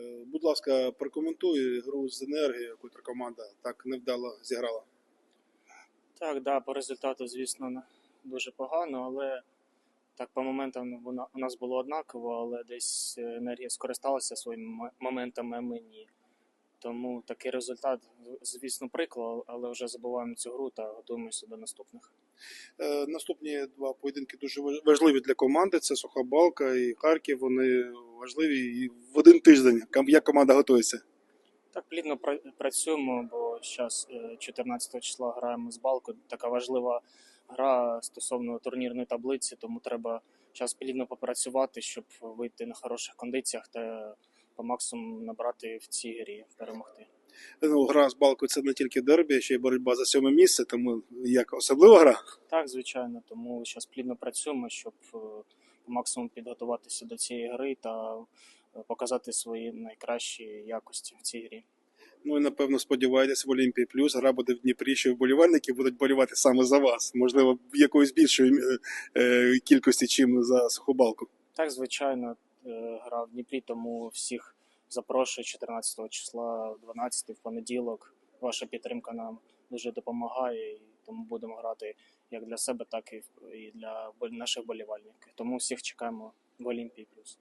Е, Будь ласка, прокоментуй гру з енергією, яку команда так невдало зіграла. Так, да, по результату, звісно, дуже погано, але так по моментам вона у нас було однаково, але десь е, енергія скористалася своїми моментами, а ми ні. Тому такий результат, звісно, приклад, але вже забуваємо цю гру та готуємося до наступних. Е, Наступні два поєдинки дуже важливі для команди. Це Сухобалка і Харків. Вони важливі і в один тиждень. Як команда готується? Так плідно пра- працюємо, бо зараз 14 числа граємо з балку. Така важлива гра стосовно турнірної таблиці, тому треба зараз плідно попрацювати, щоб вийти на хороших кондиціях та по максимуму набрати в цій грі перемогти. Ну, гра з Балкою це не тільки дербі, а ще й боротьба за сьоме місце. Тому як особлива гра. Так, звичайно, тому зараз плідно працюємо, щоб е, по максимуму підготуватися до цієї гри та е, показати свої найкращі якості в цій грі. Ну і напевно сподіваєтесь в Олімпії Плюс. Гра буде в Дніпрі, що вболівальники будуть болівати саме за вас. Можливо, в якоїсь більшої е, кількості, чим за Сухобалку. Так, звичайно, гра в Дніпрі, тому всіх запрошую 14 числа, в 12 в понеділок. Ваша підтримка нам дуже допомагає, і тому будемо грати як для себе, так і для наших болівальників. Тому всіх чекаємо в Олімпії плюс.